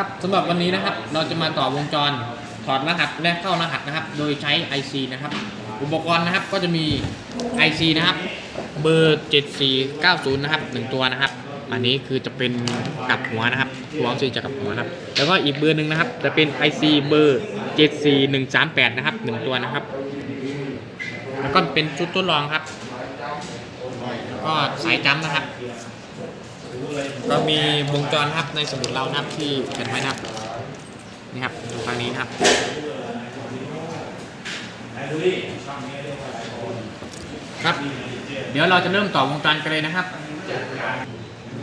ครับสำหรับวันนี้นะครับ เราจะมาต่อวงจรถอดรหัสและเข้ารหัสนะครับ โดยใช้ IC นะครับ อุปกรณ์นะครับก็จะมี IC นะครับ เบอร์ 7490 นะครับหนึ่งตัวนะครับ อันนี้คือจะเป็นกลับหัวนะครับตัวออกซิจะกลับหัวนะครับ แล้วก็อีกเบอร์หนึ่งนะครับ จะเป็น IC เบอร์ 74138 นะครับหนึ่งตัวนะครับ แล้วก็เป็นชุดทดลองครับ ก็สายจัมนะครับ ก็มีวงจรนะครับในสมุดเรานะครับที่เขียนไว้นะครับนี่ครับดูทางนี้นะครับครับ เดี๋ยวเราจะเริ่มต่อวงจรกันเลยนะครับ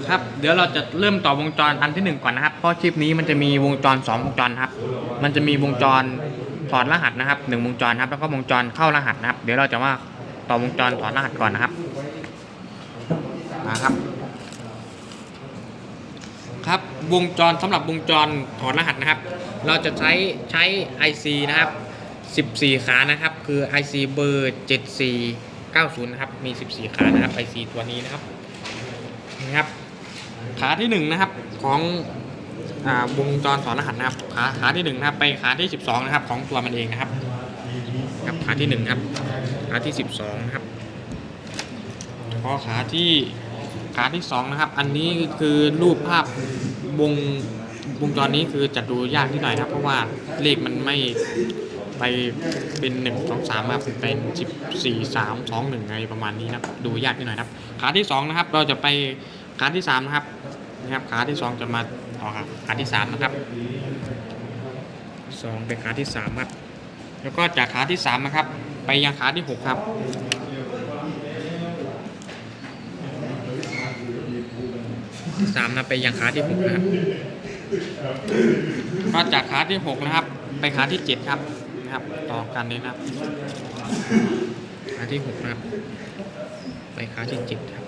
ครับ เดี๋ยวเราจะเริ่มต่อวงจรอันที่หนึ่งก่อนนะครับ เพราะคลิปนี้มันจะมีวงจรสองวงจรครับ มันจะมีวงจรถอดรหัสนะครับหนึ่งวงจรครับ แล้วก็วงจรเข้ารหัสนะครับ เดี๋ยวเราจะว่าต่อวงจรถอดรหัสก่อนนะครับนะครับ วงจรสำหรับวงจรถอดรหัสนะครับ เราจะใช้ใช้ IC นะครับ 14 ขานะครับ คือ IC เบอร์ 7490 นะครับ มี 14 ขานะครับ IC ตัวนี้นะครับนะครับ ขาที่ 1 นะครับของอวงจรถอดรหัสนะครับ ขาขาที่1นะครับไปขาที่ 12 นะครับ ของตัวมันเองนะครับครับขาที่1ครับขาที่ 12 นะครับพอขาที่ขาที่สองนะครับ อันนี้คือรูปภาพ วงวงจรนี้คือจะดูยากนิดหน่อยนะครับ เพราะว่าเลขมันไม่ไปเป็นหนึ่งสองสามครับเป็นสิบสี่สามสองหนึ่งอะไรประมาณนี้นะครับดูยากนิดหน่อยครับ ขาที่สองนะครับ เราจะไปขาที่สามนะครับนะครับ ขาที่สองจะมาต่อครับขาที่สามนะครับสองไปขาที่สามครับแล้วก็จากขาที่สามนะครับ ไปยังขาที่หกครับ สามนะไปยังขาที่หกนะครับก็จากขาที่หกนะครับ ไปขาที่เจ็ดครับนะครับ ต่อกันเลยนะครับขาที่หกนะครับ ไปขาที่เจ็ดครับ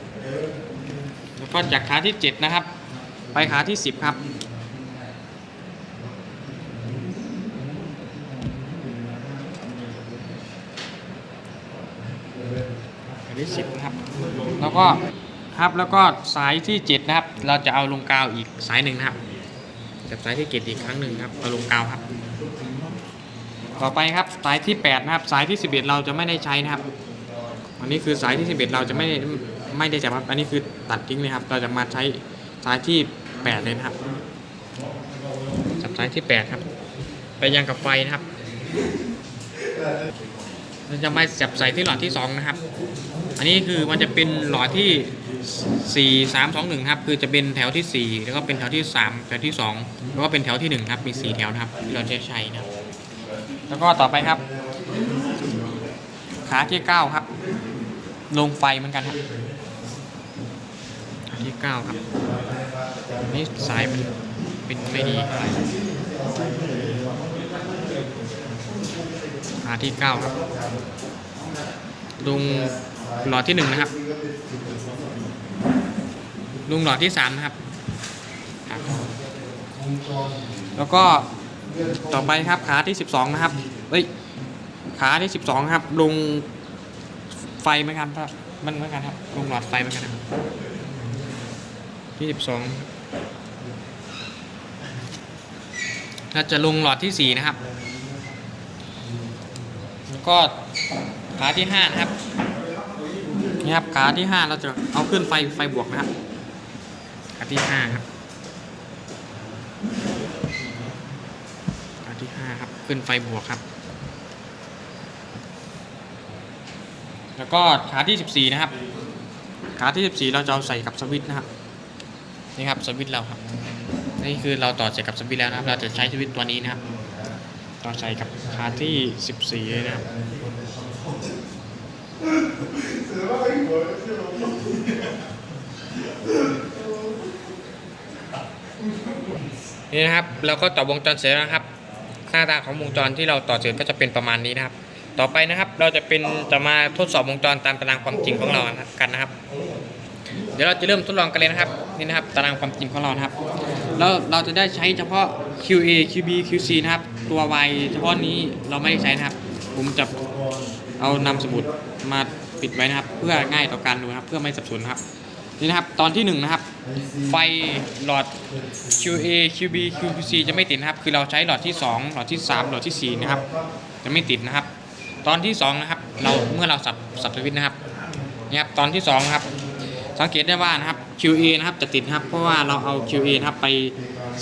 แล้วก็จากขาที่เจ็ดนะครับ ไปขาที่สิบครับที่สิบนะครับ แล้วก็ ครับ แล้วก็สายที่7นะครับ เราจะเอาลงกาวอีกสายหนึ่งนะครับจับสายที่เจ็ดอีกครั้งหนึ่งครับเอาลงกาวครับ ต่อไปครับสายที่8นะครับ สายที่ 11 เราจะไม่ได้ใช้นะครับ อันนี้คือสายที่ 11 เราจะไม่ไม่ได้จับครับ อันนี้คือตัดทิ้งเลยครับ เราจะมาใช้สายที่ 8 เลยนะครับ จับสายที่ 8 ครับ ไปยังกับไฟนะครับเราจะมาจับใส่ที่หลอดที่ 2 นะครับ อันนี้คือมันจะเป็นหลอดที่ 4 3 2 1ครับคือจะเป็นแถวที่ 4 แล้วก็เป็นแถวที่ 3 แถวที่ 2 แล้วก็เป็นแถวที่ 1 ครับมี 4 แถวนะครับที่เราจะใช้นะครับแล้วก็ต่อไปครับ ขาที่ 9 ครับ ลงไฟเหมือนกันครับขาที่ 9 ครับนี่สายมันเป็นไม่ดีขาที่ 9 ครับลง หลอดที่หนึ่งนะครับ ลุงหลอดที่สามนะครับ แล้วก็ต่อไปครับขาที่สิบสองนะครับเอ้ยขาที่สิบสองครับ ลุงไฟเหมือนกันครับมันเหมือนกันครับลงหลอดไฟเหมือนกันครับที่สิบสองเราจะลงหลอดที่สี่นะครับ แล้วก็ขาที่ห้านะครับ นี่ครับขาที่5เราจะเอาขึ้นไฟไฟบวกนะครับขาที่5ครับขาที่5ครับขึ้นไฟบวกครับ แล้วก็ขาที่14นะครับ ขาที่14เราจะเอาใส่กับสวิตช์นะครับนี่ครับสวิตช์เราครับนี่คือเราต่อใส่กับสวิตช์แล้วนะครับ เราจะใช้สวิตช์ตัวนี้นะครับ ต่อใส่กับขาที่14เลยนะครับ นี่นะครับเราก็ต่อวงจรเสร็จแล้วนะครับ หน้าตาของวงจรที่เราต่อเสร็จก็จะเป็นประมาณนี้นะครับ ต่อไปนะครับเราจะเป็นจะมาทดสอบวงจรตามตารางความจริงของเรากันนะครับ เดี๋ยวเราจะเริ่มทดลองกันเลยนะครับนี่นะครับตารางความจริงของเราครับแล้วเราจะได้ใช้เฉพาะ QA QB QC นะครับตัว Y เฉพาะนี้เราไม่ได้ใช้นะครับ ผมจะ เอานำสมุดมาปิดไว้นะครับ เพื่อง่ายต่อการดูนะครับ เพื่อไม่สับสนครับนี่นะครับตอนที่หนึ่งนะครับ ไฟหลอด QA QB QC จะไม่ติดนะครับ คือเราใช้หลอดที่ 2 หลอดที่ 3 หลอดทีสี่ 4 นะครับ จะไม่ติดนะครับ ตอนที่ 2 นะครับ เราเมื่อเราสับสับสวิตช์นะครับนี่ครับตอนที่2นะครับสังเกตได้ว่านะครับ QA นะครับจะติดนะครับ เพราะว่าเราเอา QA นะครับไป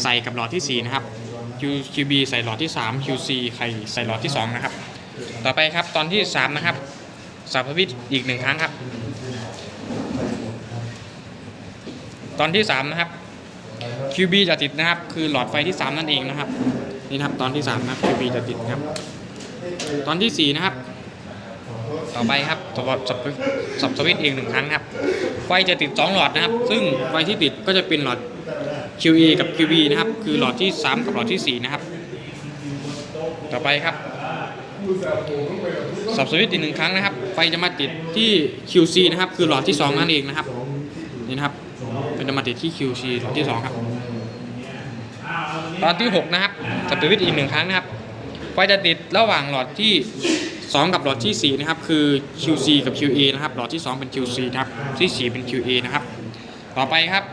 ใส่กับหลอดที่ 4 นะครับ Q B ใส่หลอดที่ 3 QC ใส่หลอดที่ 2 นะครับ ต่อไปครับตอนที่3นะครับสับสวิตช์อีกหนึ่งครั้งครับ ตอนที่3นะครับ QB จะติดนะครับ คือหลอดไฟที่3นั่นเองนะครับ นี่นะครับตอนที่3นะครับ QB จะติดครับ ตอนที่4นะครับ ต่อไปครับสับสับสับสวิตช์เองหนึ่งครั้งครับ ไฟจะติด2หลอดนะครับ ซึ่งไฟที่ติดก็จะเป็นหลอด QA กับ QB นะครับ คือหลอดที่ 3 กับหลอดที่ 4 นะครับ ต่อไปครับ สับสวิตช์อีกหนึ่งครั้งนะครับ ไฟจะมาติดที่ QC นะครับ คือหลอดที่ 2 นั่นเองนะครับ นี่นะครับเป็นจะมาติดที่ QC หลอดที่ 2 ครับ ตอนที่ 6 นะครับ สับสวิตช์อีกหนึ่งครั้งนะครับ ไฟจะติดระหว่างหลอดที่ 2 กับหลอดที่ 4 นะครับ คือ QC กับ QA นะครับ หลอดที่ 2 เป็น QC นะครับ ที่ 4 เป็น QA นะครับ ต่อไปครับ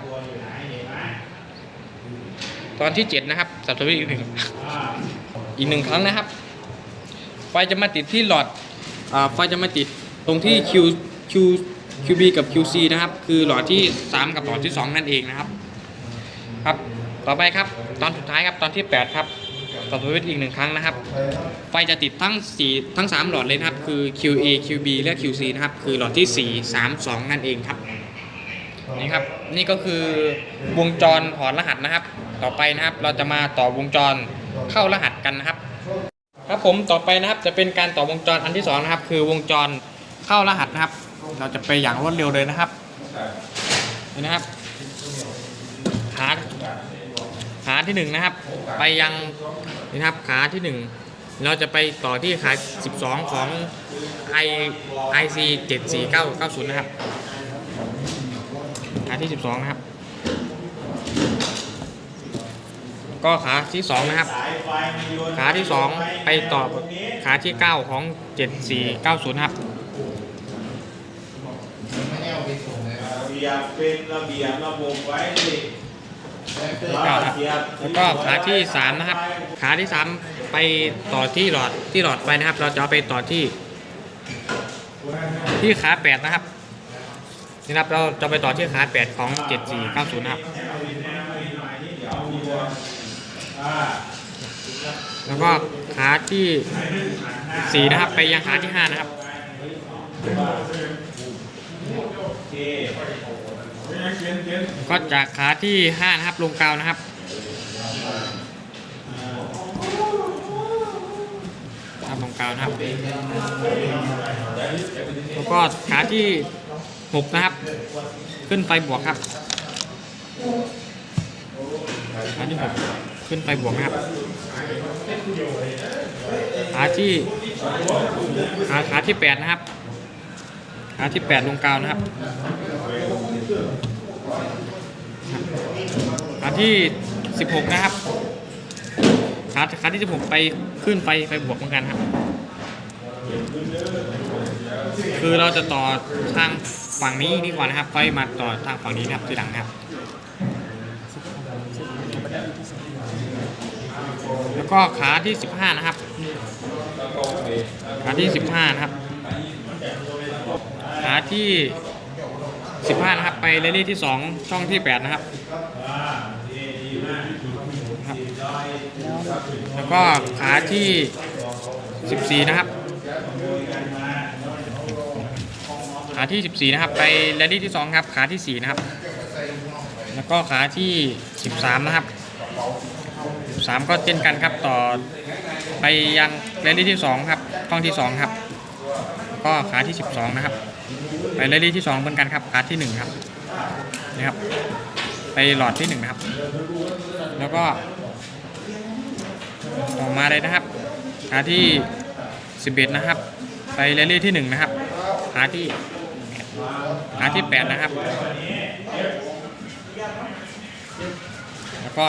ตอนที่ 7 นะครับ สับสวิตช์อีกหนึ่งอีกหนึ่งครั้งนะครับ ไฟจะมาติดที่หลอดอ่าไฟจะมาติดตรงที่ Q Q QB กับ QC นะครับ คือหลอดที่ 3 กับหลอดที่ 2 นั่นเองนะครับ ครับ ต่อไปครับ ตอนสุดท้ายครับ ตอนที่ 8 ครับต่อสวิตช์อีกหนึ่งครั้งนะครับ ไฟจะติดทั้ง 4 ทั้ง 3 หลอดเลยนะครับ คือ QA QB และ QC นะครับ คือหลอดที่ 4 3 2 นั่นเองครับ นี่ครับ นี่ก็คือวงจรถอดรหัสนะครับ ต่อไปนะครับ เราจะมาต่อวงจรเข้ารหัสกันนะครับ ครับผมต่อไปนะครับจะเป็นการต่อวงจรอันที่สองนะครับคือวงจรเข้ารหัสนะครับ เราจะไปอย่างรวดเร็วเลยนะครับนี่นะครับขาขาที่หนึ่งนะครับ ไปยังนี่นะครับขาที่หนึ่งเราจะไปต่อที่ขา 12 ของ i ic 74990 นะครับขาที่ 12 นะครับ ก็ขาที่ 2 นะครับ ขาที่ 2 ไปต่อขาที่ 9 ของ 7490ครับระเบียบเป็นระเบียบระบบไว้สิเก้าครับแล้วก็ขาที่ 3 นะครับ ขาที่ 3 ไปต่อที่หลอดที่หลอดไฟนะครับ เราจะเอาไปต่อที่ ที่ขา 8 นะครับนี่นะครับเราจะไปต่อที่ขา 8 ของ 7490 นะครับ แล้วก็ขาที่4นะครับ ไปยังขาที่5นะครับก็จากขาที่5นะครับลงกาวนะครับครับลงกาวนะครับ แล้วก็ขาที่6นะครับ ขึ้นไฟบวกครับขาที่6 ขึ้นไฟบวกนะครับขาที่ขาขาที่8นะครับขาที่8ลงกาวนะครับขาที่16นะครับขาขาที่16ไปขึ้นไฟไฟบวกเหมือนกันครับ คือเราจะต่อทางฝั่งนี้ดีกว่านะครับไฟมาต่อทางฝั่งนี้นะครับทีหลังนะครับ แล้วก็ขาที่15นะครับ ขาที่15นะครับ ขาที่15นะครับ ไปเรลลี่ที่2ช่องที่8นะครับ แล้วก็ขาที่14นะครับขาที่ 14 นะครับ ไปเรลลี่ที่ 2 ครับ ขาที่ 4 นะครับ แล้วก็ขาที่ 13 นะครับ 3 ก็เช่นกันครับ ต่อไปยังเรลลี่ที่ 2 ครับช่องที่ 2 ครับ ก็ขาที่ 12 นะครับ ไปเรลลี่ที่ 2 เหมือนกันครับขาที่ 1 ครับนี่ครับ ไปหลอดที่ 1 นะครับ แล้วก็ออกมาเลยนะครับขาที่ 11 นะครับ ไปเรลลี่ที่ 1 นะครับขาที่ขาที่ 8 นะครับ ก็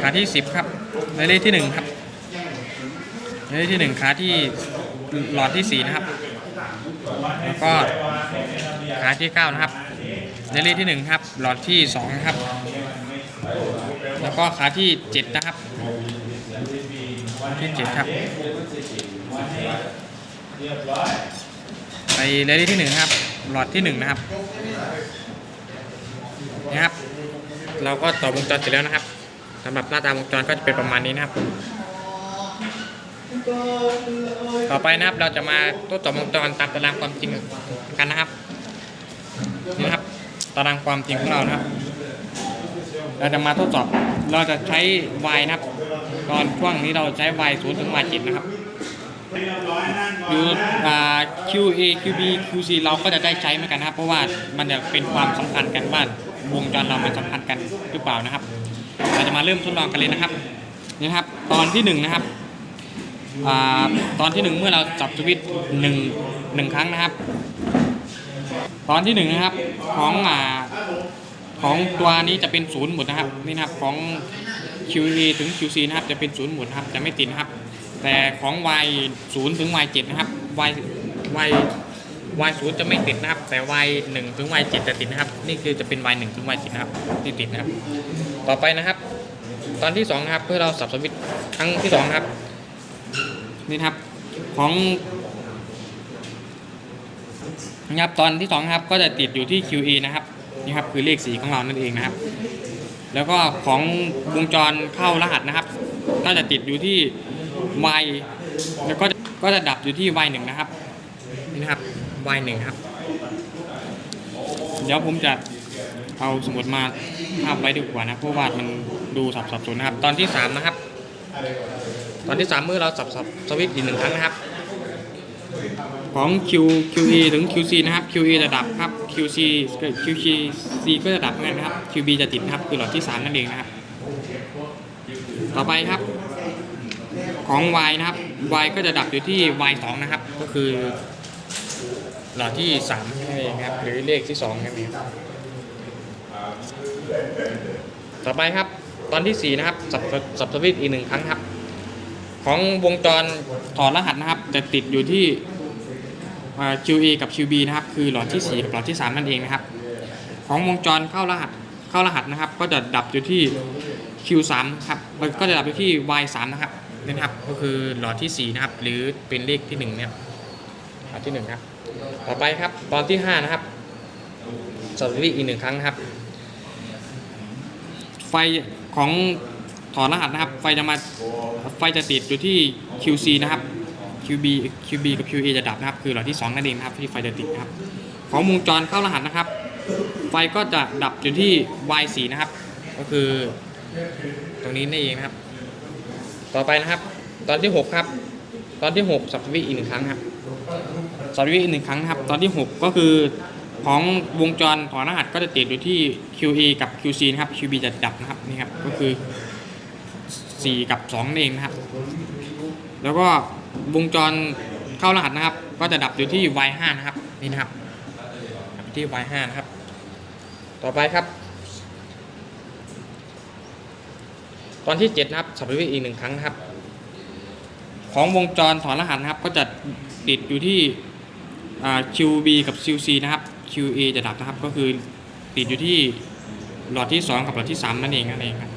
ขาที่ 10 ครับเรลลี่ที่ 1 ครับเรลลี่ที่ 1 ขาที่หลอดที่ 4 นะครับ แล้วก็ขาที่ 9 นะครับ ในเรลี่ที่หนึ่งครับ หลอดที่สองนะครับ แล้วก็ขาที่เจ็ดนะครับ ที่เจ็ดครับไปเรลี่ที่หนึ่งครับ หลอดที่หนึ่งนะครับนี่ครับ เราก็ต่อวงจรเสร็จแล้วนะครับสำหรับหน้าตาวงจรก็จะเป็นประมาณนี้นะครับ ต่อไปนะครับเราจะมาทดสอบวงจรตามตารางความจริงกันนะครับนี่นะครับตารางความจริงของเรานะครับ เราจะมาทดสอบเราจะใช้ y นะครับ ตอนช่วงนี้เราใช้ y 0ถึง y 7นะครับเรียบร้อยนั่งก่อนอยู่ QA QB QC เราก็จะได้ใช้เหมือนกันนะครับ เพราะว่ามันจะเป็นความสำคัญกันว่า วงจรเรามันสำคัญกันหรือเปล่านะครับ เราจะมาเริ่มทดลองกันเลยนะครับนี่ครับ ตอนที่หนึ่งนะครับอตอนที่หนึ่งเมื่อเราจับสวิตช์หนึ่งหนึ่งครั้งนะครับ ตอนที่หนึ่งนะครับของอ่าของตัวนี้จะเป็นศูนย์หมดนะครับนี่นะครับของ QA ถึง QC นะครับจะเป็นศูนย์หมดครับจะไม่ติดนะครับ แต่ของ Y 0ถึง Y 7นะครับ Y Y Y 0จะไม่ติดนะครับ แต่ Y 1ถึง Y 7จะติดนะครับ นี่คือจะเป็น Y 1ถึง Y 7นะครับที่ติดนะครับ ต่อไปนะครับ ตอนที่2นะครับเพื่อเราสับสวิตช์ครั้งที่2นะครับนี่ครับของนะครับตอนที่2นะครับก็จะติดอยู่ที่ QA นะครับนี่ครับคือเลขสีของเรานั่นเองนะครับ แล้วก็ของวงจรเข้ารหัสนะครับ ก็จะติดอยู่ที่ y แล้วก็ก็จะดับอยู่ที่ y 1 นะครับนี่นะครับ y 1ครับ เดี๋ยวผมจะเอาสมุดมาภาพไว้ดีกว่านะเพราะว่ามันดูสับสับสนนะครับ ตอนที่3นะครับ ตอนที่3เมื่อเราสับสับสวิตช์อีกหนึ่งครั้งนะครับ ของ Q QE ถึง QC นะครับ QE จะดับครับ QC QC C ก็จะดับเหมือนกันนะครับ QB จะติดนะครับ คือหลอดที่3นั่นเองนะครับ ต่อไปครับของ Y นะครับ Y ก็จะดับอยู่ที่ Y 2นะครับ ก็คือ หลอดที่3นั่นเองครับหรือเลขที่2นั่นเองครับต่อไปครับตอนที่4นะครับสับสับสวิตอีกหนึ่งครั้งครับ ของวงจรถอดรหัสนะครับ จะติดอยู่ที่ QA กับ QB นะครับ คือหลอดที่ 4 กับหลอดที่ 3 นั่นเองนะครับ ของวงจรเข้ารหัสเข้ารหัสนะครับ ก็จะดับอยู่ที่ Q3 ครับก็จะดับอยู่ที่ Y3 นะครับนี่นะครับ ก็คือหลอดที่ 4 นะครับ หรือเป็นเลขที่1เนี่ย ที่1ครับต่อไปครับตอนที่ 5 นะครับสับวิตอีกหนึ่งครั้งนะครับ ไฟของถอดรหัสนะครับ ไฟจะมาไฟจะติดอยู่ที่ QC นะครับ QB QB กับ QA จะดับนะครับ คือหลอดที่ 2 นั่นเองนะครับที่ไฟจะติดนะครับ ของวงจรเข้ารหัสนะครับ ไฟก็จะดับอยู่ที่ Y4 นะครับ ก็คือตรงนี้นี่เองนะครับ ต่อไปนะครับ ตอนที่ 6 ครับ ตอนที่6สับสวิตอีกหนึ่งครั้งครับสับสวิตอีกหนึ่งครั้งนะครับ ตอนที่ 6 ก็คือของวงจรถอดรหัสก็จะติดอยู่ที่ QA กับ QC นะครับ QB จะดับนะครับนี่ครับก็คือ 4 กับ2นั่นเองนะครับ แล้วก็วงจรเข้ารหัสนะครับ ก็จะดับอยู่ที่ Y5 นะครับนี่นะครับที่ Y5 นะครับ ต่อไปครับ ตอนที่ 7 นะครับสับสวิตอีกหนึ่งครั้งนะครับ ของวงจรถอนรหัสนะครับ ก็จะติดอยู่ที่ QB กับ QC นะครับ QA จะดับนะครับ ก็คือติดอยู่ที่หลอดที่ 2 กับหลอดที่ 3 นั่นเองนั่นเองครับ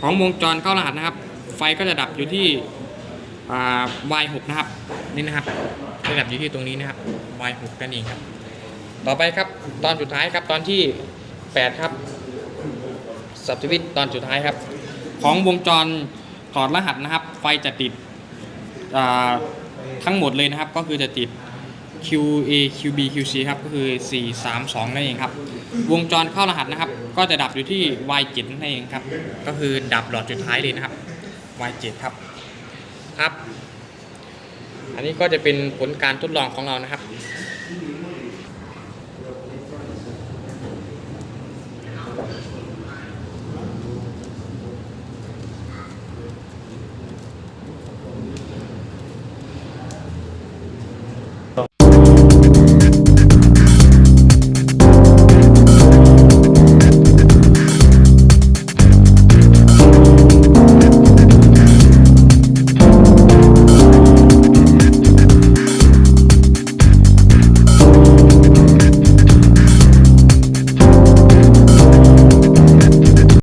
ของวงจรเข้ารหัสนะครับ ไฟก็จะดับอยู่ที่ Y6 นะครับนี่นะครับจะดับอยู่ที่ตรงนี้นะครับ Y6 นั่นเองครับ ต่อไปครับตอนสุดท้ายครับตอนที่ 8 ครับสับสวิตตอนสุดท้ายครับ ของวงจร ถอดรหัสนะครับ ไฟจะติดทั้งหมดเลยนะครับ ก็คือจะติด QA QB QC ครับ ก็คือ 4 3 2 นั่นเองครับ วงจรเข้ารหัสนะครับ ก็จะดับอยู่ที่ Y7 นั่นเองครับ ก็คือดับหลอดสุดท้ายเลยนะครับ Y7 ครับ ครับ อันนี้ก็จะเป็นผลการทดลองของเรานะครับ